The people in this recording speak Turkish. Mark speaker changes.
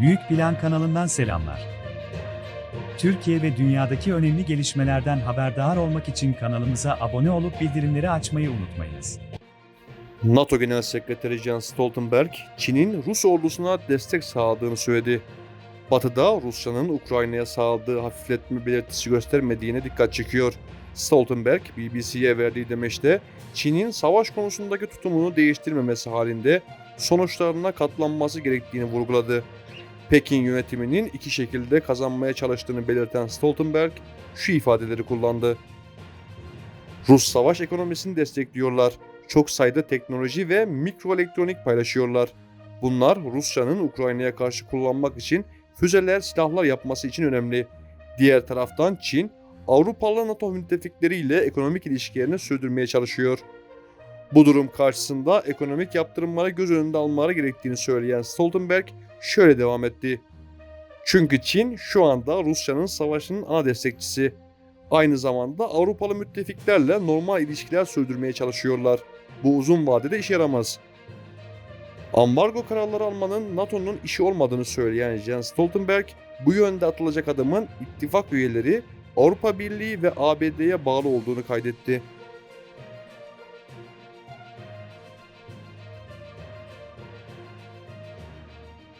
Speaker 1: Büyük Plan kanalından selamlar. Türkiye ve dünyadaki önemli gelişmelerden haberdar olmak için kanalımıza abone olup bildirimleri açmayı unutmayınız.
Speaker 2: NATO Genel Sekreteri Jens Stoltenberg, Çin'in Rus ordusuna destek sağladığını söyledi. Batı'da Rusya'nın Ukrayna'ya sağladığı hafifletme belirtisi göstermediğine dikkat çekiyor. Stoltenberg, BBC'ye verdiği demeçte, Çin'in savaş konusundaki tutumunu değiştirmemesi halinde sonuçlarına katlanması gerektiğini vurguladı. Pekin yönetiminin iki şekilde kazanmaya çalıştığını belirten Stoltenberg, şu ifadeleri kullandı. Rus savaş ekonomisini destekliyorlar çok sayıda teknoloji ve mikroelektronik paylaşıyorlar. Bunlar Rusya'nın Ukrayna'ya karşı kullanmak için füzeler, silahlar yapması için önemli. Diğer taraftan Çin, Avrupalı NATO müttefikleriyle ekonomik ilişkilerini sürdürmeye çalışıyor. Bu durum karşısında ekonomik yaptırımlara göz önünde almaları gerektiğini söyleyen Stoltenberg şöyle devam etti. Çünkü Çin şu anda Rusya'nın savaşının ana destekçisi. Aynı zamanda Avrupalı müttefiklerle normal ilişkiler sürdürmeye çalışıyorlar. Bu uzun vadede işe yaramaz. Ambargo kararları almanın NATO'nun işi olmadığını söyleyen Jens Stoltenberg, bu yönde atılacak adımın ittifak üyeleri Avrupa Birliği ve ABD'ye bağlı olduğunu kaydetti.